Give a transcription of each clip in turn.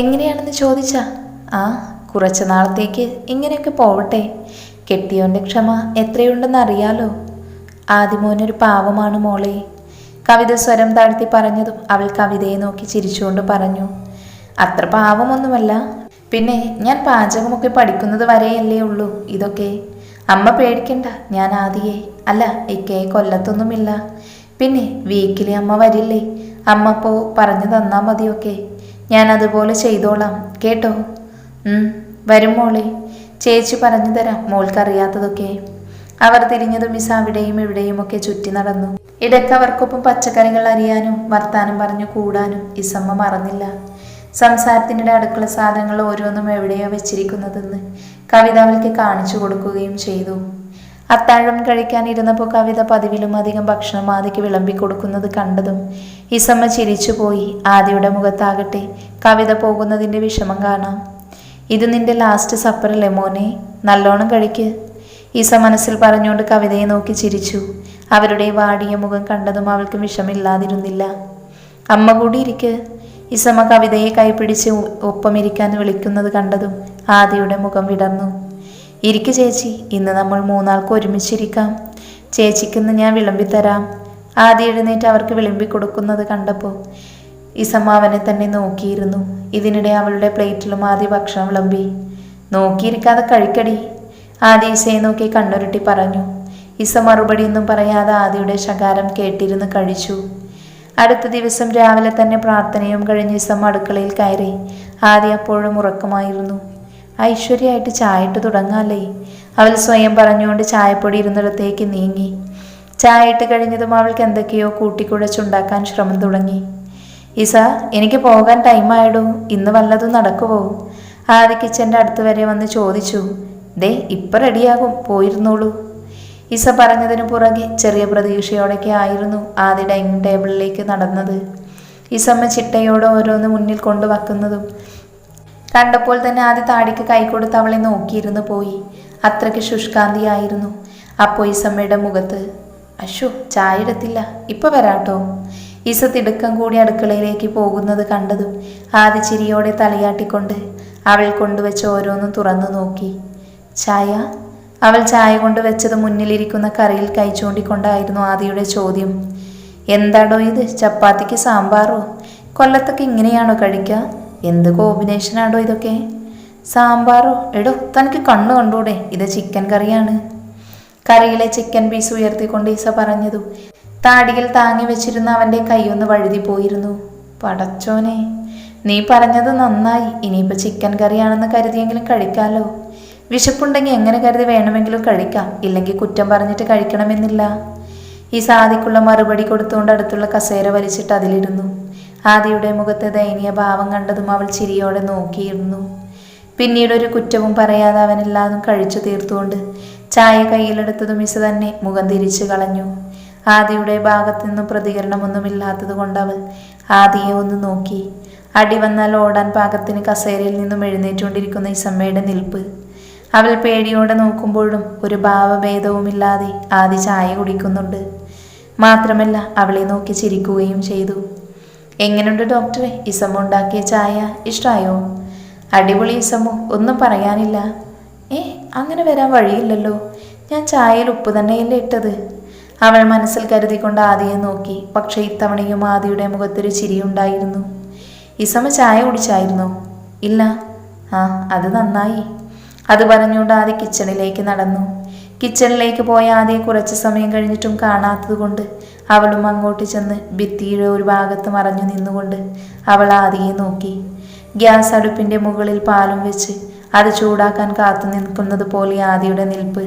എങ്ങനെയാണെന്ന് ചോദിച്ചാ? ആ കുറച്ച് നാളത്തേക്ക് ഇങ്ങനെയൊക്കെ പോവട്ടെ. കെട്ടിയോന്റെ ക്ഷമ എത്രയുണ്ടെന്ന് അറിയാലോ. ആദിമോനൊരു പാവമാണ് മോളെ. കവിത സ്വരം താഴ്ത്തി പറഞ്ഞതും അവൾ കവിതയെ നോക്കി ചിരിച്ചുകൊണ്ട് പറഞ്ഞു. അത്ര പാവമൊന്നുമല്ല. പിന്നെ ഞാൻ പാചകമൊക്കെ പഠിക്കുന്നത് വരെയല്ലേ ഉള്ളൂ ഇതൊക്കെ. അമ്മ പേടിക്കണ്ട ഞാൻ ആദിയെ. അല്ല ഇക്കയെ കൊല്ലത്തൊന്നുമില്ല. പിന്നെ വീക്കിലി അമ്മ വരില്ലേ? അമ്മ പോ പറഞ്ഞു തന്നാ മതിയൊക്കെ. ഞാൻ അതുപോലെ ചെയ്തോളാം. കേട്ടോ? വരും മോളെ. ചേച്ചി പറഞ്ഞു തരാം മോൾക്കറിയാത്തതൊക്കെ. അവർ തിരിഞ്ഞതും മിസ് അവിടെയും എവിടെയും ഒക്കെ ചുറ്റി നടന്നു. ഇടയ്ക്ക് അവർക്കൊപ്പം പച്ചക്കറികൾ അറിയാനും വർത്താനം പറഞ്ഞു കൂടാനും ഇസമ്മ മറന്നില്ല. സംസാരത്തിനിടെ അടുക്കള സാധനങ്ങൾ ഓരോന്നും എവിടെയോ വെച്ചിരിക്കുന്നതെന്ന് കവിത അവൾക്ക് കാണിച്ചു കൊടുക്കുകയും ചെയ്തു. അത്താഴം കഴിക്കാനിരുന്നപ്പോൾ കവിത പതിവിലും അധികം ഭക്ഷണം ആദിക്ക് വിളമ്പി കൊടുക്കുന്നത് കണ്ടതും ഇസമ്മ ചിരിച്ചുപോയി. ആദിയുടെ മുഖത്താകട്ടെ കവിത പോകുന്നതിന്റെ വിഷമം കാണാം. ഇത് നിന്റെ ലാസ്റ്റ് സപ്പറല്ലേ മോനെ? നല്ലോണം കഴിക്ക്. ഈസ മനസ്സിൽ പറഞ്ഞുകൊണ്ട് കവിതയെ നോക്കി ചിരിച്ചു. അവരുടെ വാടിയ മുഖം കണ്ടതും അവൾക്ക് വിഷമില്ലാതിരുന്നില്ല. അമ്മ കൂടി ഇരിക്ക്. ഇസമ്മ കവിതയെ കൈപിടിച്ച് ഒപ്പമിരിക്കാൻ വിളിക്കുന്നത് കണ്ടതും ആദിയുടെ മുഖം വിടർന്നു. ഇരിക്ക് ചേച്ചി ഇന്ന് നമ്മൾ മൂന്നാൾക്ക് ഒരുമിച്ചിരിക്കാം. ചേച്ചിക്കിന്ന് ഞാൻ വിളമ്പിത്തരാം. ആദ്യം എഴുന്നേറ്റ് അവർക്ക് വിളമ്പി കൊടുക്കുന്നത് കണ്ടപ്പോൾ ഈ സമാവനെ തന്നെ നോക്കിയിരുന്നു. ഇതിനിടെ അവളുടെ പ്ലേറ്റിലും ആദ്യ ഭക്ഷണം വിളമ്പി. നോക്കിയിരിക്കാതെ കഴിക്കടി ആദ്യ ഇസയെ നോക്കി കണ്ണുരുട്ടി പറഞ്ഞു. ഇസ മറുപടിയൊന്നും പറയാതെ ആദിയുടെ ശകാരം കേട്ടിരുന്ന് കഴിച്ചു. അടുത്ത ദിവസം രാവിലെ തന്നെ പ്രാർത്ഥനയും കഴിഞ്ഞ് ഇസം അടുക്കളയിൽ കയറി. ആദ്യ അപ്പോഴും ഉറക്കമായിരുന്നു. ഐശ്വര്യമായിട്ട് ചായയിട്ട് തുടങ്ങാല്ലേ? അവൾ സ്വയം പറഞ്ഞുകൊണ്ട് ചായപ്പൊടി ഇരുന്നിടത്തേക്ക് നീങ്ങി. ചായയിട്ട് കഴിഞ്ഞതും അവൾക്ക് എന്തൊക്കെയോ കൂട്ടിക്കുഴച്ചുണ്ടാക്കാൻ ശ്രമം തുടങ്ങി. ഇസ എനിക്ക് പോകാൻ ടൈമായിടൂ ഇന്ന് വല്ലതും നടക്കുവോ? ആദ്യ കിച്ചന്റെ അടുത്ത് വരെ വന്ന് ചോദിച്ചു. ദേ ഇപ്പം റെഡിയാകും. പോയിരുന്നോളൂ. ഇസ പറഞ്ഞതിന് പുറകെ ചെറിയ പ്രതീക്ഷയോടൊക്കെ ആയിരുന്നു ആദ്യ ഡൈനിങ് ടേബിളിലേക്ക് നടന്നത്. ഇസമ്മ ചിട്ടയോടെ ഓരോന്ന് മുന്നിൽ കൊണ്ടുവെക്കുന്നതും കണ്ടപ്പോൾ തന്നെ ആദ്യ താടിക്ക് കൈകൊടുത്ത് അവളെ നോക്കിയിരുന്നു പോയി. അത്രയ്ക്ക് ശുഷ്കാന്തിയായിരുന്നു. അപ്പോൾ ഈസമ്മയുടെ മുഖത്ത് അശോ ചായ എടുത്തില്ല. ഇപ്പൊ വരാട്ടോ. ഈസ തിടുക്കം കൂടി അടുക്കളയിലേക്ക് പോകുന്നത് കണ്ടതും ആദ്യ ചിരിയോടെ തലയാട്ടിക്കൊണ്ട് അവൾ കൊണ്ടുവച്ച ഓരോന്നും തുറന്നു നോക്കി. ചായ? അവൾ ചായ കൊണ്ടുവച്ചത് മുന്നിലിരിക്കുന്ന കറിയിൽ കൈ ചൂണ്ടിക്കൊണ്ടായിരുന്നു ആദിയുടെ ചോദ്യം. എന്താടോ ഇത്? ചപ്പാത്തിക്ക് സാമ്പാറോ? കൊല്ലത്തൊക്കെ ഇങ്ങനെയാണോ കഴിക്കുക എന്ത് കോമ്പിനേഷനാണോ ഇതൊക്കെ? സാമ്പാറോ? എടോ തനിക്ക് കണ്ണു കണ്ടൂടെ ഇത് ചിക്കൻ കറിയാണ്. കറിയിലെ ചിക്കൻ പീസ് ഉയർത്തിക്കൊണ്ട് ഈസ പറഞ്ഞതു. താടിയിൽ താങ്ങി വെച്ചിരുന്ന അവന്റെ കൈയൊന്ന് വഴുതി പോയിരുന്നു. പടച്ചോനെ നീ പറഞ്ഞത് നന്നായി. ഇനിയിപ്പോൾ ചിക്കൻ കറിയാണെന്ന് കരുതിയെങ്കിലും കഴിക്കാമല്ലോ വിശപ്പുണ്ടെങ്കിൽ എങ്ങനെ കരുതി വേണമെങ്കിലും കഴിക്കാം. ഇല്ലെങ്കിൽ കുറ്റം പറഞ്ഞിട്ട് കഴിക്കണമെന്നില്ല. ഈ സാധിക്കുള്ള മറുപടി കൊടുത്തുകൊണ്ട് അടുത്തുള്ള കസേര വലിച്ചിട്ട് അതിലിരുന്നു. ആദിയുടെ മുഖത്തെ ദയനീയ ഭാവം കണ്ടതും അവൾ ചിരിയോടെ നോക്കിയിരുന്നു. പിന്നീട് ഒരു കുറ്റവും പറയാതെ അവനെല്ലാതും കഴിച്ചു തീർത്തുകൊണ്ട് ചായ കയ്യിലെടുത്തതും മിസ് തന്നെ മുഖം തിരിച്ചു കളഞ്ഞു. ആദിയുടെ ഭാഗത്തു നിന്നും പ്രതികരണമൊന്നുമില്ലാത്തത് കൊണ്ട് അവൾ ആദിയെ ഒന്ന് നോക്കി. അടി വന്നാൽ ഓടാൻ പാകത്തിന് കസേരയിൽ നിന്നും എഴുന്നേറ്റുകൊണ്ടിരിക്കുന്ന ഇസമ്മയുടെ നിൽപ്പ്. അവൾ പേടിയോടെ നോക്കുമ്പോഴും ഒരു ഭാവഭേദവുമില്ലാതെ ആദി ചായ കുടിക്കുന്നുണ്ട്. മാത്രമല്ല അവളെ നോക്കി ചിരിക്കുകയും ചെയ്തു. എങ്ങനെയുണ്ട് ഡോക്ടറെ? ഇസമ്മ ഉണ്ടാക്കിയ ചായ ഇഷ്ടമായോ അടിപൊളി ഇസമ്മു ഒന്നും പറയാനില്ല. ഏ അങ്ങനെ വരാൻ വഴിയില്ലല്ലോ. ഞാൻ ചായയിൽ ഉപ്പ് തന്നെയല്ലേ ഇട്ടത്? അവൾ മനസ്സിൽ കരുതിക്കൊണ്ട് ആദിയെ നോക്കി. പക്ഷേ ഇത്തവണയും ആദിയുടെ മുഖത്തൊരു ചിരിയുണ്ടായിരുന്നു ഇസമ ചായ കുടിച്ചായിരുന്നോ? ഇല്ല. ആ അത് നന്നായി. അത് പറഞ്ഞുകൊണ്ട് ആദ്യ കിച്ചണിലേക്ക് നടന്നു. കിച്ചണിലേക്ക് പോയ ആദ്യം കുറച്ച് സമയം കഴിഞ്ഞിട്ടും കാണാത്തതുകൊണ്ട് അവളും അങ്ങോട്ട് ചെന്ന് ഭിത്തിയുടെ ഒരു ഭാഗത്ത് മറഞ്ഞു നിന്നുകൊണ്ട് അവൾ ആദിയെ നോക്കി. ഗ്യാസ് അടുപ്പിന്റെ മുകളിൽ പാലും വെച്ച് അത് ചൂടാക്കാൻ കാത്തു നിൽക്കുന്നത് പോലെ ആദിയുടെ നിൽപ്പ്.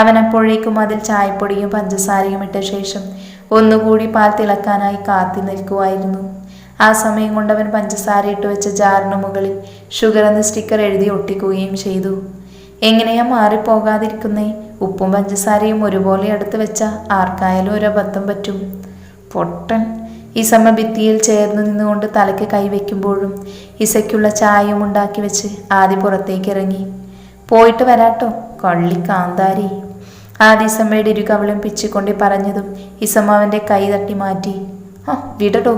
അവൻ അപ്പോഴേക്കും അതിൽ ചായപ്പൊടിയും പഞ്ചസാരയും ഇട്ട ശേഷം ഒന്നുകൂടി പാൽ തിളക്കാനായി കാത്തി നിൽക്കുമായിരുന്നു ആ സമയം കൊണ്ടവൻ പഞ്ചസാര ഇട്ട് വെച്ച ജാറിന് മുകളിൽ ഷുഗർ എന്ന സ്റ്റിക്കർ എഴുതി ഒട്ടിക്കുകയും ചെയ്തു. എങ്ങനെയാ മാറിപ്പോകാതിരിക്കുന്നേ? ഉപ്പും പഞ്ചസാരയും ഒരുപോലെ അടുത്ത് വെച്ച ആർക്കായാലും ഒരു അബദ്ധം പറ്റും. പൊട്ടൻ. ഈ സമ ഭിത്തിയിൽ ചേർന്ന് നിന്നുകൊണ്ട് തലയ്ക്ക് കൈവയ്ക്കുമ്പോഴും ഇസയ്ക്കുള്ള ചായയും ഉണ്ടാക്കി വെച്ച് ആദി പുറത്തേക്ക് ഇറങ്ങി പോയിട്ട് വരാട്ടോ കള്ളി കാന്താരി. ആദി ഇസമ്മയുടെ ഇരു കവളും പിച്ചിക്കൊണ്ട് പറഞ്ഞതും ഇസമ്മ അവന്റെ കൈ തട്ടി മാറ്റി. ആ വിടടോ.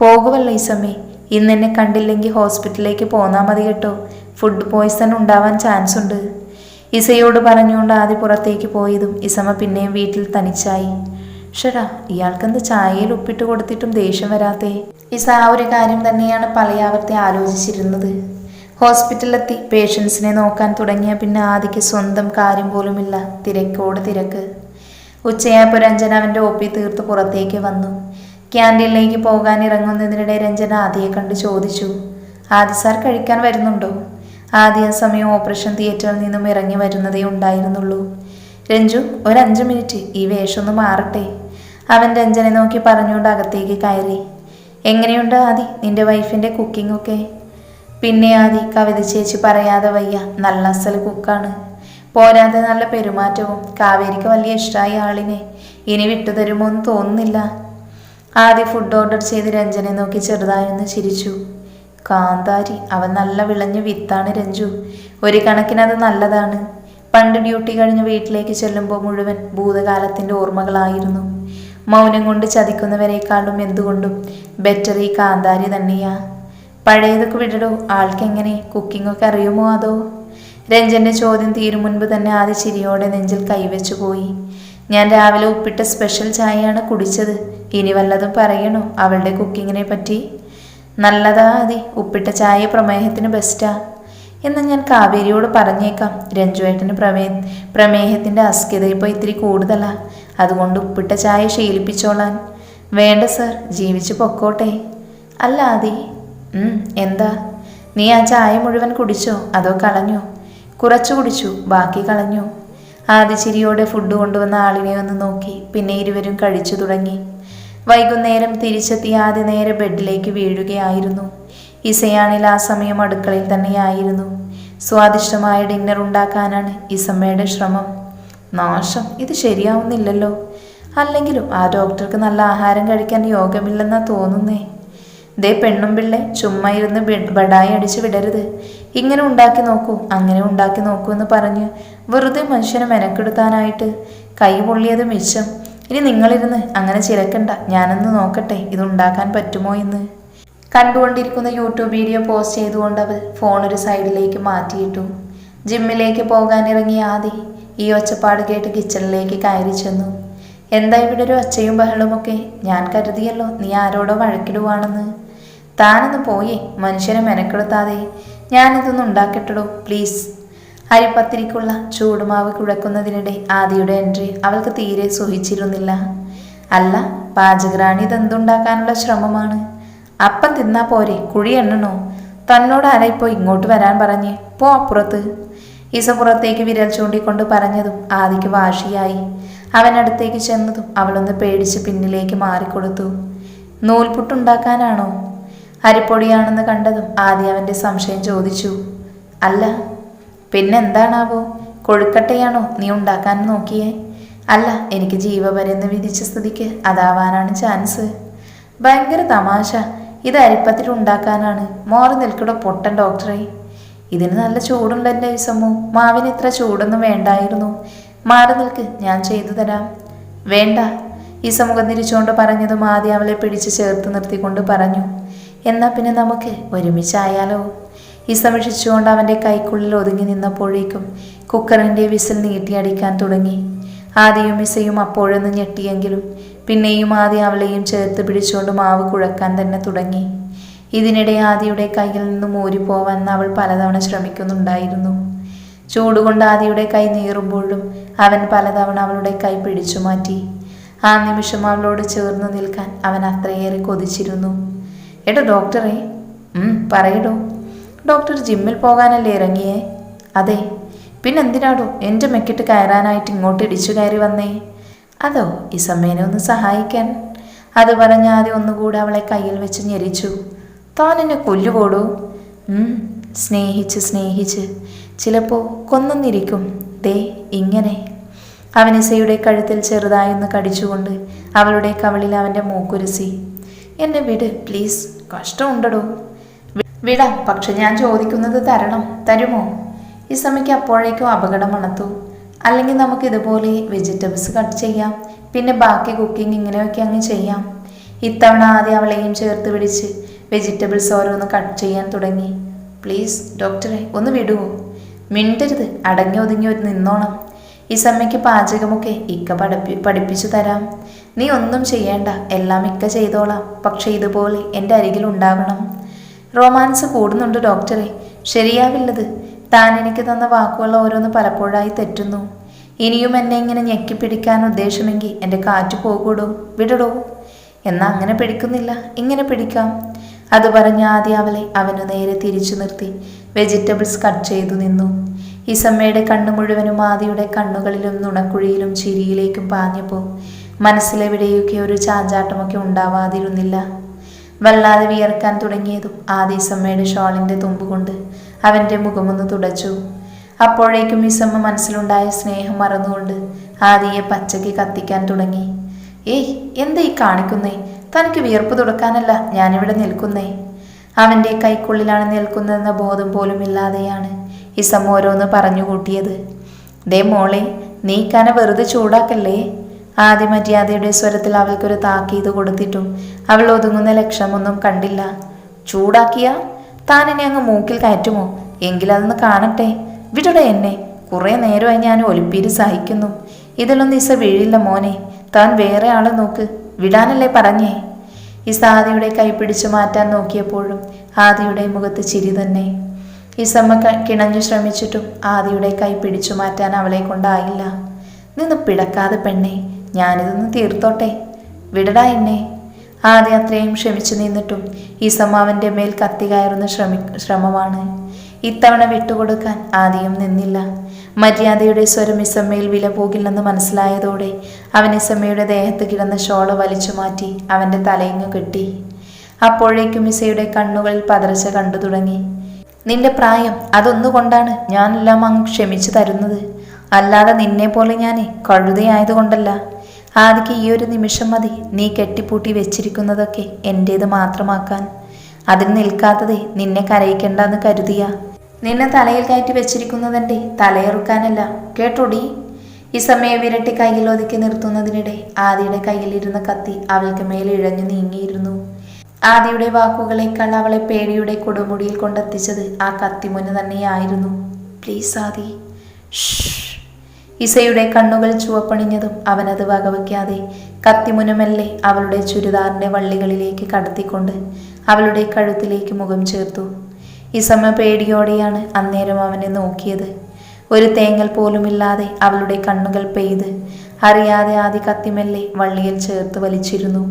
പോകുമല്ലോ ഇസമ്മേ ഇന്ന് എന്നെ കണ്ടില്ലെങ്കിൽ ഹോസ്പിറ്റലിലേക്ക് പോന്നാൽ മതി കേട്ടോ. ഫുഡ് പോയ്സൺ ഉണ്ടാവാൻ ചാൻസ് ഉണ്ട് ഇസയോട് പറഞ്ഞുകൊണ്ട് ആദ്യ പുറത്തേക്ക് പോയതും ഇസമ പിന്നെയും വീട്ടിൽ തനിച്ചായി. ഷടാ ഇയാൾക്കെന്ത് ചായയിൽ ഉപ്പിട്ട് കൊടുത്തിട്ടും ദേഷ്യം വരാത്തേ? ഇസ ആ ഒരു കാര്യം തന്നെയാണ് പലയാവർത്തി ആലോചിച്ചിരുന്നത്. ഹോസ്പിറ്റലിലെത്തി പേഷ്യൻസിനെ നോക്കാൻ തുടങ്ങിയ പിന്നെ ആദ്യക്ക് സ്വന്തം കാര്യം പോലുമില്ല തിരക്കോട് തിരക്ക്. ഉച്ചയായപ്പോൾ രഞ്ജന അവന്റെ ഒപ്പി തീർത്ത് പുറത്തേക്ക് വന്നു. ക്യാന്റീനിലേക്ക് പോകാൻ ഇറങ്ങുന്നതിനിടെ രഞ്ജന ആദിയെ കണ്ട് ചോദിച്ചു ആദി സാർ കഴിക്കാൻ വരുന്നുണ്ടോ? ആദ്യ സമയം ഓപ്പറേഷൻ തിയേറ്ററിൽ നിന്നും ഇറങ്ങി വരുന്നതേ ഉണ്ടായിരുന്നുള്ളൂ. രഞ്ജു ഒരു അഞ്ച് മിനിറ്റ്. ഈ വേഷമൊന്ന് മാറട്ടെ. അവൻ രഞ്ജനെ നോക്കി പറഞ്ഞുകൊണ്ട് അകത്തേക്ക് കയറി. എങ്ങനെയുണ്ട് ആദി? നിന്റെ വൈഫിന്റെ കുക്കിംഗ് ഒക്കെ? പിന്നെ ആദി കവിത ചേച്ചി പറയാതെ വയ്യ. നല്ല അസൽ കുക്കാണ് പോരാതെ നല്ല പെരുമാറ്റവും. കാവേരിക്ക് വലിയ ഇഷ്ടമായ ആളിനെ. ഇനി വിട്ടുതരുമോ എന്ന് തോന്നുന്നില്ല. ആദ്യ ഫുഡ് ഓർഡർ ചെയ്ത് രഞ്ജനെ നോക്കി ചെറുതായൊന്ന് ചിരിച്ചു. കാന്താരി അവൻ നല്ല വിളഞ്ഞ വിത്താണ് രഞ്ജു. ഒരു കണക്കിനത് നല്ലതാണ്. പണ്ട് ഡ്യൂട്ടി കഴിഞ്ഞ് വീട്ടിലേക്ക് ചെല്ലുമ്പോൾ മുഴുവൻ ഭൂതകാലത്തിന്റെ ഓർമ്മകളായിരുന്നു. മൗനം കൊണ്ട് ചതിക്കുന്നവരെക്കാളും എന്തുകൊണ്ടും ബെറ്റർ ഈ കാന്താരി തന്നെയാ. പഴയതൊക്കെ വിടടോ ആൾക്കെങ്ങനെ? കുക്കിങ്ങൊക്കെ അറിയുമോ അതോ? രഞ്ജന്റെ ചോദ്യം തീരും മുൻപ് തന്നെ ആദ്യ ചിരിയോടെ നെഞ്ചിൽ കൈവച്ചു പോയി. ഞാൻ രാവിലെ ഉപ്പിട്ട സ്പെഷ്യൽ ചായയാണ് കുടിച്ചത്. ഇനി വല്ലതും പറയണോ അവളുടെ കുക്കിങ്ങിനെ പറ്റി? നല്ലതാ അതി ഉപ്പിട്ട ചായ പ്രമേഹത്തിന് ബെസ്റ്റാ. എന്ന് ഞാൻ കാവേരിയോട് പറഞ്ഞേക്കാം. രഞ്ജുവേട്ടന് പ്രമേ പ്രമേഹത്തിന്റെ അസ്കിത ഇപ്പോൾ ഇത്തിരി കൂടുതലാ. അതുകൊണ്ട് ഉപ്പിട്ട ചായ ശീലിപ്പിച്ചോളാൻ. വേണ്ട സർ ജീവിച്ചു പൊക്കോട്ടെ. അല്ല അതി എന്താ? നീ ആ ചായ മുഴുവൻ കുടിച്ചോ? അതോ കളഞ്ഞോ? കുറച്ചു കുടിച്ചു ബാക്കി കളഞ്ഞു. ആദ്യ ചിരിയോടെ ഫുഡ് കൊണ്ടുവന്ന ആളിനെ ഒന്ന് നോക്കി പിന്നെ ഇരുവരും കഴിച്ചു തുടങ്ങി. വൈകുന്നേരം തിരിച്ചെത്തി ആദ്യ നേരെ ബെഡിലേക്ക് വീഴുകയായിരുന്നു. ഇസയാണിൽ ആ സമയം അടുക്കളയിൽ തന്നെയായിരുന്നു. സ്വാദിഷ്ടമായ ഡിന്നർ ഉണ്ടാക്കാനാണ് ഇസമ്മയുടെ ശ്രമം. നാശം ഇത് ശരിയാവുന്നില്ലല്ലോ. അല്ലെങ്കിലും ആ ഡോക്ടർക്ക് നല്ല ആഹാരം കഴിക്കാൻ യോഗമില്ലെന്നാ തോന്നുന്നേ. ദേ പെണ്ണും പിള്ളെ ചുമ്മാ ഇരുന്ന് ബഡായി അടിച്ച് വിടരുത്. ഇങ്ങനെ ഉണ്ടാക്കി നോക്കൂ അങ്ങനെ ഉണ്ടാക്കി നോക്കൂ എന്ന് പറഞ്ഞ് വെറുതെ മനുഷ്യനെ മെനക്കെടുത്താനായിട്ട് കൈ പൊള്ളിയത് മിച്ചം. ഇനി നിങ്ങളിരുന്ന് അങ്ങനെ ചിരക്കണ്ട. ഞാനൊന്ന് നോക്കട്ടെ ഇത് ഉണ്ടാക്കാൻ പറ്റുമോ എന്ന്. കണ്ടുകൊണ്ടിരിക്കുന്ന യൂട്യൂബ് വീഡിയോ പോസ്റ്റ് ചെയ്തുകൊണ്ട് അവൾ ഫോൺ ഒരു സൈഡിലേക്ക് മാറ്റിയിട്ടു. ജിമ്മിലേക്ക് പോകാനിറങ്ങിയ ആദി ഈ ഒച്ചപ്പാട് കേട്ട് കിച്ചണിലേക്ക് കയറി ചെന്നു. എന്താ ഇവിടെ ഒരു ഒച്ചയും ബഹളമൊക്കെ ഞാൻ കരുതിയല്ലോ നീ ആരോടോ വഴക്കിടുവാണെന്ന്. താനൊന്ന് പോയേ മനുഷ്യനെ മെനക്കെടുത്താതെ. ഞാനിതൊന്നും ഉണ്ടാക്കട്ടടോ പ്ലീസ് അരിപ്പത്തിരിക്കുള്ള ചൂടുമാവ് കുഴക്കുന്നതിനിടെ ആദിയുടെ എൻട്രി അവൾക്ക് തീരെ സുഹിച്ചിരുന്നില്ല അല്ല പാചകറാണി ഇതെന്തുണ്ടാക്കാനുള്ള ശ്രമമാണ്? അപ്പം തിന്നാ പോരെ കുഴി എണ്ണണോ? തന്നോട് ആരായിപ്പോ ഇങ്ങോട്ട് വരാൻ പറഞ്ഞ്? പോ അപ്പുറത്ത്. ഈസ പുറത്തേക്ക് വിരൽ ചൂണ്ടിക്കൊണ്ട് പറഞ്ഞതും ആദിക്ക് വാശിയായി. അവൻ അടുത്തേക്ക് ചെന്നതും അവളൊന്ന് പേടിച്ച് പിന്നിലേക്ക് മാറിക്കൊടുത്തു. നൂൽപുട്ടുണ്ടാക്കാനാണോ? അരിപ്പൊടിയാണെന്ന് കണ്ടതും ആദി അവന്റെ സംശയം ചോദിച്ചു. അല്ല പിന്നെന്താണാവോ? കൊഴുക്കട്ടയാണോ നീ ഉണ്ടാക്കാൻ നോക്കിയേ? അല്ല എനിക്ക് ജീവപര്യന്ന് വിധിച്ച സ്ഥിതിക്ക് അതാവാനാണ് ചാൻസ്. ഭയങ്കര തമാശ. ഇത് അരിപ്പത്തിൽ ഉണ്ടാക്കാനാണ്. മോറി നിൽക്കടോ പൊട്ടൻ ഡോക്ടറെ? ഇതിന് നല്ല ചൂടുണ്ട് എന്റെ വിസമോ മാവിന് ഇത്ര ചൂടൊന്നും വേണ്ടായിരുന്നു. മാറി നിൽക്ക് ഞാൻ ചെയ്തു തരാം. വേണ്ട. ഈ സമൂഹം തിരിച്ചുകൊണ്ട് പറഞ്ഞതും ആദ്യം അവളെ പിടിച്ച് ചേർത്ത് നിർത്തിക്കൊണ്ട് പറഞ്ഞു. എന്നാൽ പിന്നെ നമുക്ക് ഒരുമിച്ചായാലോ? ഈ സംരക്ഷിച്ചുകൊണ്ട് അവന്റെ കൈക്കുള്ളിൽ ഒതുങ്ങി നിന്നപ്പോഴേക്കും കുക്കറിന്റെ വിസിൽ നീട്ടിയടിക്കാൻ തുടങ്ങി. ആദ്യയും മിസയും അപ്പോഴൊന്ന് ഞെട്ടിയെങ്കിലും പിന്നെയും ആദ്യം അവളെയും ചേർത്ത് പിടിച്ചുകൊണ്ട് മാവ് കുഴക്കാൻ തന്നെ തുടങ്ങി. ഇതിനിടെ ആദിയുടെ കയ്യിൽ നിന്നും ഊരിപ്പോവാൻ അവൾ പലതവണ ശ്രമിക്കുന്നുണ്ടായിരുന്നു. ചൂടുകൊണ്ട് ആദിയുടെ കൈ നീറുമ്പോഴും അവൻ പലതവണ അവളുടെ കൈ പിടിച്ചു മാറ്റി. ആ നിമിഷം അവളോട് ചേർന്ന് നിൽക്കാൻ അവൻ അത്രയേറെ കൊതിച്ചിരുന്നു. എടോ ഡോക്ടറെ പറയടോ. ഡോക്ടർ ജിമ്മിൽ പോകാനല്ലേ ഇറങ്ങിയേ? അതെ. പിന്നെന്തിനാടോ എന്റെ മെക്കിട്ട് കയറാനായിട്ട് ഇങ്ങോട്ട് ഇടിച്ചു കയറി വന്നേ? അതോ ഈ സമയനെ ഒന്ന് സഹായിക്കാൻ? അത് പറഞ്ഞ ആദ്യം ഒന്നുകൂടെ അവളെ കയ്യിൽ വെച്ച് ഞെരിച്ചു. താൻ എന്നെ കൊല്ലുപോടൂ സ്നേഹിച്ച് സ്നേഹിച്ച്. ചിലപ്പോൾ കൊന്നിരിക്കും ദേ ഇങ്ങനെ. അവനിസയുടെ കഴുത്തിൽ ചെറുതായൊന്ന് കടിച്ചുകൊണ്ട് അവളുടെ കവളിൽ അവന്റെ മൂക്കുരുസി. എന്നെ വിട് പ്ലീസ്. കഷ്ടമുണ്ടടോ. വിടാം പക്ഷെ ഞാൻ ചോദിക്കുന്നത് തരണം തരുമോ? ഈ സമയക്ക് അപ്പോഴേക്കും അപകടം മണത്തു അല്ലെങ്കിൽ നമുക്ക് ഇതുപോലെ വെജിറ്റബിൾസ് കട്ട് ചെയ്യാം പിന്നെ ബാക്കി കുക്കിംഗ് ഇങ്ങനെയൊക്കെ അങ്ങ് ചെയ്യാം. ഇത്തവണ ആദ്യം അവളെയും ചേർത്ത് പിടിച്ച് വെജിറ്റബിൾസ് ഓരോന്ന് കട്ട് ചെയ്യാൻ തുടങ്ങി. പ്ലീസ് ഡോക്ടറെ ഒന്ന് വിടുവോ? മിണ്ടരുത് അടങ്ങി ഒതുങ്ങി ഒരു നിന്നോണം. ഈ സമയക്ക് പാചകമൊക്കെ ഇക്ക പഠിപ്പി പഠിപ്പിച്ചു തരാം. നീ ഒന്നും ചെയ്യേണ്ട എല്ലാം ഇക്ക ചെയ്തോളാം. പക്ഷേ ഇതുപോലെ എന്റെ അരികിൽ ഉണ്ടാവണം റൊമാൻസ് കൂടുന്നുണ്ട് ഡോക്ടറെ. ശരിയാവില്ലത്. താൻ എനിക്ക് തന്ന വാക്കുകൾ ഓരോന്ന് പലപ്പോഴായി തെറ്റുന്നു. ഇനിയും എന്നെ ഇങ്ങനെ ഞെക്കിപ്പിടിക്കാൻ ഉദ്ദേശമെങ്കിൽ എന്റെ കാറ്റ് പോകൂടോ? വിടടോ? എന്നാ അങ്ങനെ പിടിക്കുന്നില്ല. ഇങ്ങനെ പിടിക്കാം. അത് പറഞ്ഞ ആദ്യം അവളെ അവനു നേരെ തിരിച്ചു നിർത്തി. വെജിറ്റബിൾസ് കട്ട് ചെയ്തു നിന്നു. ഇസമ്മയുടെ കണ്ണു മുഴുവനും ആദിയുടെ കണ്ണുകളിലും നുണക്കുഴിയിലും ചിരിയിലേക്കും പാഞ്ഞപ്പോൾ മനസ്സിലെവിടെയൊക്കെ ഒരു ചാഞ്ചാട്ടമൊക്കെ ഉണ്ടാവാതിരുന്നില്ല. വല്ലാതെ വിയർക്കാൻ തുടങ്ങിയതും ആദിസമ്മയുടെ ഷോളിന്റെ തുമ്പുകൊണ്ട് അവന്റെ മുഖമൊന്ന് തുടച്ചു. അപ്പോഴേക്കും ഇസമ്മ മനസ്സിലുണ്ടായ സ്നേഹം മറന്നുകൊണ്ട് ആദിയെ പച്ചയ്ക്ക് കത്തിക്കാൻ തുടങ്ങി. ഏയ് എന്താ ഈ കാണിക്കുന്നേ? തനിക്ക് വിയർപ്പ് തുടക്കാനല്ല ഞാനിവിടെ നിൽക്കുന്നേ? അവന്റെ കൈക്കുള്ളിലാണ് നിൽക്കുന്നതെന്ന ബോധം പോലും ഇല്ലാതെയാണ് ഇസമ്മ ഓരോന്ന് പറഞ്ഞു കൂട്ടിയത്. ദേ മോളെ നീ കന വെറുതെ ചൂടാക്കല്ലേ? ആദ്യ മര്യാദയുടെ സ്വരത്തിൽ അവൾക്കൊരു താക്കീത് കൊടുത്തിട്ടും അവൾ ഒതുങ്ങുന്ന ലക്ഷമൊന്നും കണ്ടില്ല. ചൂടാക്കിയ? താൻ എന്നെ അങ്ങ് മൂക്കിൽ കയറ്റുമോ? എങ്കിലതൊന്ന് കാണട്ടെ. വിടടെ എന്നെ. കുറേ നേരമായി ഞാൻ ഒലിപ്പീര് സഹിക്കുന്നു. ഇതിലൊന്നും ഇസ വീഴില്ല മോനെ. താൻ വേറെ ആളെ നോക്ക്. വിടാനല്ലേ പറഞ്ഞേ? ഇസ ആദിയുടെ കൈ പിടിച്ചു മാറ്റാൻ നോക്കിയപ്പോഴും ആദിയുടെ മുഖത്ത് ചിരി തന്നെ. ഇസമ്മ കിണഞ്ഞു ശ്രമിച്ചിട്ടും ആദിയുടെ കൈ പിടിച്ചു മാറ്റാൻ അവളെ കൊണ്ടായില്ല. നിന്ന് പിടക്കാതെ പെണ്ണെ. ഞാനിതൊന്ന് തീർത്തോട്ടെ. വിടടാ എന്നെ. ആദ്യം അത്രയും ക്ഷമിച്ചു നിന്നിട്ടും ഈ സമാവന്റെ മേൽ കത്തി കയറുന്ന ശ്രമി ശ്രമമാണ്. ഇത്തവണ വിട്ടുകൊടുക്കാൻ ആദ്യം നിന്നില്ല. മര്യാദയുടെ സ്വരം ഇസമ്മയിൽ വില പോകില്ലെന്ന് മനസ്സിലായതോടെ അവൻ ഇസമ്മയുടെ ദേഹത്ത് കിടന്ന ഷോൾ വലിച്ചു മാറ്റി അവന്റെ തലയിങ്ങു കെട്ടി. അപ്പോഴേക്കും ഇസയുടെ കണ്ണുകളിൽ പതർച്ച കണ്ടു തുടങ്ങി. നിന്റെ പ്രായം അതൊന്നുകൊണ്ടാണ് ഞാനെല്ലാം അങ്ങ് ക്ഷമിച്ചു തരുന്നത്. അല്ലാതെ നിന്നെ പോലെ ഞാൻ കഴുതയായതുകൊണ്ടല്ല. ആദിക്ക് ഈ ഒരു നിമിഷം മതി. നീ കെട്ടിപ്പൂട്ടി വെച്ചിരിക്കുന്നതൊക്കെ എന്റേത് മാത്രമാക്കാൻ. അതിൽ നിൽക്കാത്തതേ നിന്നെ കരയിക്കണ്ടെന്ന് കരുതിയ. നിന്നെ തലയിൽ കയറ്റി വെച്ചിരിക്കുന്നതെന്റെ തലയെറുക്കാനല്ല. കേട്ടോടി? ഈ സമയം വിരട്ടി കയ്യിൽ ഒതുക്കി നിർത്തുന്നതിനിടെ ആദിയുടെ കയ്യിലിരുന്ന കത്തി അവൾക്ക് മേൽ ഇഴഞ്ഞു നീങ്ങിയിരുന്നു. ആദിയുടെ വാക്കുകളേക്കാൾ അവളെ പേടിയുടെ കൊടുമുടിയിൽ കൊണ്ടെത്തിച്ചത് ആ കത്തി മുന്നേ തന്നെയായിരുന്നു. പ്ലീസ് ആദി. ഷ്ഷ്. ഇസയുടെ കണ്ണുകൾ ചുവപ്പണിഞ്ഞതും അവനത് വകവയ്ക്കാതെ കത്തിമുനമെല്ലെ അവളുടെ ചുരിദാറിന്റെ വള്ളികളിലേക്ക് കടത്തിക്കൊണ്ട് അവളുടെ കഴുത്തിലേക്ക് മുഖം ചേർത്തു. ഇസമ്മ പേടിയോടെയാണ് അന്നേരം അവനെ നോക്കിയത്. ഒരു തേങ്ങൽ പോലുമില്ലാതെ അവളുടെ കണ്ണുകൾ പെയ്ത് അറിയാതെ ആദ്യ കത്തിമെല്ലെ വള്ളിയിൽ ചേർത്ത് വലിച്ചിരുന്നു.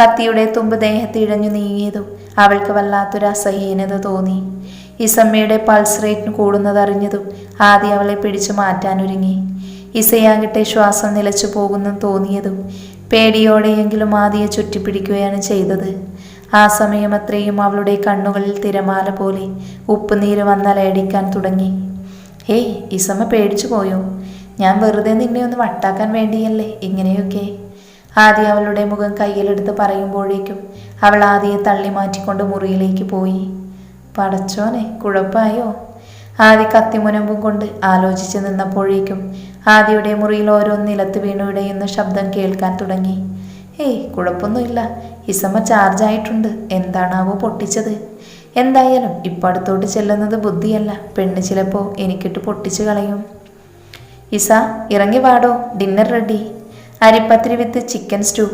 കത്തിയുടെ തുമ്പ് ദേഹത്തിഴഞ്ഞു നീങ്ങിയതും അവൾക്ക് വല്ലാത്തൊരു അസഹീനത തോന്നി. ഇസമ്മയുടെ പൾസ് റേറ്റ് കൂടുന്നതറിഞ്ഞതും ആദ്യ അവളെ പിടിച്ചു മാറ്റാനൊരുങ്ങി. ഇസയാകട്ടെ ശ്വാസം നിലച്ചു പോകുന്നു തോന്നിയതും പേടിയോടെയെങ്കിലും ആദിയെ ചുറ്റിപ്പിടിക്കുകയാണ് ചെയ്തത്. ആ സമയം അത്രയും അവളുടെ കണ്ണുകളിൽ തിരമാല പോലെ ഉപ്പുനീര് വന്നലയടിക്കാൻ തുടങ്ങി. ഹേയ് ഇസമ്മ പേടിച്ചു പോയോ? ഞാൻ വെറുതെ നിന്നെ ഒന്ന് വട്ടാക്കാൻ വേണ്ടിയല്ലേ ഇങ്ങനെയൊക്കെ? ആദ്യ അവളുടെ മുഖം കയ്യിലെടുത്ത് പറയുമ്പോഴേക്കും അവൾ ആദിയെ തള്ളി മാറ്റിക്കൊണ്ട് മുറിയിലേക്ക് പോയി. പടച്ചോനെ കുഴപ്പമായോ ആദി കത്തിമുനമ്പും കൊണ്ട് ആലോചിച്ച് നിന്നപ്പോഴേക്കും ആദിയുടെ മുറിയിൽ ഓരോ നിലത്ത് വീണുവിടെയെന്ന് ശബ്ദം കേൾക്കാൻ തുടങ്ങി. ഏയ് കുഴപ്പമൊന്നുമില്ല. ഇസമ്മ ചാർജ് ആയിട്ടുണ്ട്. എന്താണാവോ പൊട്ടിച്ചത്? എന്തായാലും ഇപ്പം അടുത്തോട്ട് ചെല്ലുന്നത് ബുദ്ധിയല്ല. പെണ്ണ് ചിലപ്പോൾ എനിക്കിട്ട് പൊട്ടിച്ചു കളയും. ഇസ ഇറങ്ങി പാടോ dinner ready. Aripathiri with chicken stew.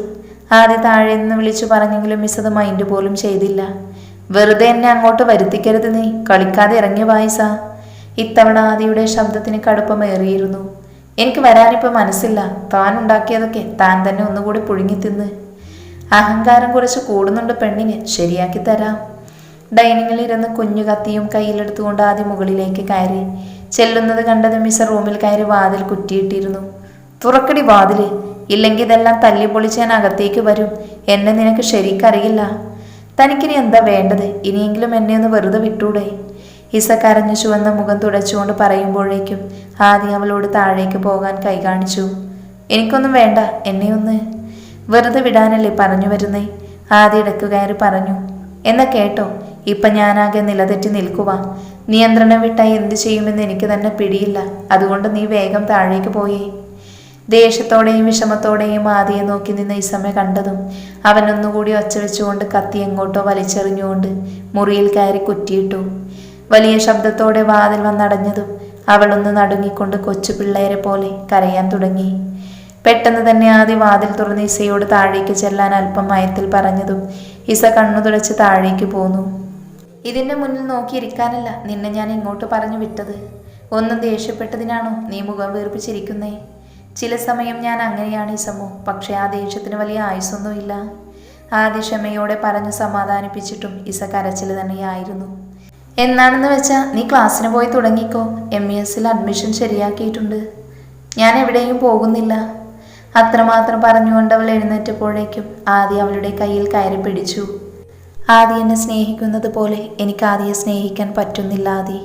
ആദ്യ താഴെ നിന്ന് വിളിച്ചു പറഞ്ഞെങ്കിലും മിസ് അത് മൈൻഡ് പോലും ചെയ്തില്ല. വെറുതെ എന്നെ അങ്ങോട്ട് വരുത്തിക്കരുത് നീ. കളിക്കാതെ ഇറങ്ങി വായിസ. ഇത്തവണ ആദിയുടെ ശബ്ദത്തിന് കടുപ്പമേറിയിരുന്നു. എനിക്ക് വരാനിപ്പോൾ മനസ്സില്ല. താൻ ഉണ്ടാക്കിയതൊക്കെ താൻ തന്നെ ഒന്നുകൂടി പുഴുങ്ങി തിന്ന് അഹങ്കാരം കുറച്ച് കൂടുന്നുണ്ട് പെണ്ണിന്. ശരിയാക്കി തരാം. ഡൈനിങ്ങിൽ ഇരുന്ന് കുഞ്ഞു കത്തിയും കയ്യിലെടുത്തുകൊണ്ട് ആദ്യം മുകളിലേക്ക് കയറി. ചെല്ലുന്നത് കണ്ടത് മിസ് റൂമിൽ കയറി വാതിൽ കുറ്റിയിട്ടിരുന്നു. തുറക്കടി വാതിൽ. ഇല്ലെങ്കിൽ ഇതെല്ലാം തല്ലി പൊളിച്ച് ഞാൻ അകത്തേക്ക് വരും. എന്നെ നിനക്ക് ശരിക്കറിയില്ല. തനിക്കിനി എന്താ വേണ്ടത്? ഇനിയെങ്കിലും എന്നെ ഒന്ന് വെറുതെ വിട്ടൂടെ? ഇസ കരഞ്ഞു ചുവന്ന മുഖം തുടച്ചുകൊണ്ട് പറയുമ്പോഴേക്കും ആദ്യം അവളോട് താഴേക്ക് പോകാൻ കൈ കാണിച്ചു. എനിക്കൊന്നും വേണ്ട എന്നെ ഒന്ന് വെറുതെ വിടാനല്ലേ പറഞ്ഞു വരുന്നേ? ആദ്യ ഇടക്കുകയറി പറഞ്ഞു. എന്നാ കേട്ടോ ഇപ്പൊ ഞാനാകെ നിലതെറ്റി നിൽക്കുക നിയന്ത്രണം വിട്ടായി എന്ത് ചെയ്യുമെന്ന് എനിക്ക് തന്നെ പിടിയില്ല. അതുകൊണ്ട് നീ വേഗം താഴേക്ക് പോയേ. ദേഷ്യത്തോടെയും വിഷമത്തോടെയും ആദിയെ നോക്കി നിന്ന ഇസമ്മ കണ്ടതും അവൻ ഒന്നുകൂടി ഒച്ച വെച്ചുകൊണ്ട് കത്തി എങ്ങോട്ടോ വലിച്ചെറിഞ്ഞുകൊണ്ട് മുറിയിൽ കയറി കുറ്റിയിട്ടു. വലിയ ശബ്ദത്തോടെ വാതിൽ വന്നടഞ്ഞതും അവളൊന്ന് നടുങ്ങിക്കൊണ്ട് കൊച്ചു പിള്ളേരെ പോലെ കരയാൻ തുടങ്ങി. പെട്ടെന്ന് തന്നെ ആദ്യ വാതിൽ തുറന്ന് ഇസയോട് താഴേക്ക് ചെല്ലാൻ അല്പം മയത്തിൽ പറഞ്ഞതും ഇസ കണ്ണു തുടച്ച് താഴേക്ക് പോന്നു. ഇതിന്റെ മുന്നിൽ നോക്കിയിരിക്കാനല്ല നിന്നെ ഞാൻ ഇങ്ങോട്ട് പറഞ്ഞു വിട്ടത്. ഒന്നും ദേഷ്യപ്പെട്ടതിനാണോ നീ മുഖം വീർപ്പിച്ചിരിക്കുന്നേ? ചില സമയം ഞാൻ അങ്ങനെയാണ് ഈ സമൂഹം. പക്ഷെ ആ ദേഷ്യത്തിന് വലിയ ആയുസൊന്നുമില്ല ആദ്യ ക്ഷമയോടെ പറഞ്ഞു സമാധാനിപ്പിച്ചിട്ടും ഇസ കരച്ചിൽ തന്നെയായിരുന്നു. എന്നാണെന്ന് വെച്ചാൽ നീ ക്ലാസ്സിന് പോയി തുടങ്ങിക്കോ. എം. ഇ. എസിൽ അഡ്മിഷൻ ശരിയാക്കിയിട്ടുണ്ട്. ഞാൻ എവിടെയും പോകുന്നില്ല. അത്രമാത്രം പറഞ്ഞുകൊണ്ട് അവൾ എഴുന്നേറ്റപ്പോഴേക്കും ആദ്യ അവളുടെ കയ്യിൽ കയറി പിടിച്ചു. ആദി എന്നെ സ്നേഹിക്കുന്നത് പോലെ എനിക്ക് ആദിയെ സ്നേഹിക്കാൻ പറ്റുന്നില്ല ആദി.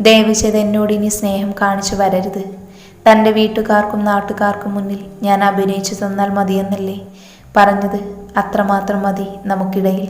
ദയവ് ചെയ്ത് എന്നോട് ഇനി സ്നേഹം കാണിച്ചു വരരുത്. തന്റെ വീട്ടുകാർക്കും നാട്ടുകാർക്കും മുന്നിൽ ഞാൻ അഭിനയിച്ചു തന്നാൽ മതിയെന്നല്ലേ? പറഞ്ഞത് അത്രമാത്രം മതി നമുക്കിടയിൽ.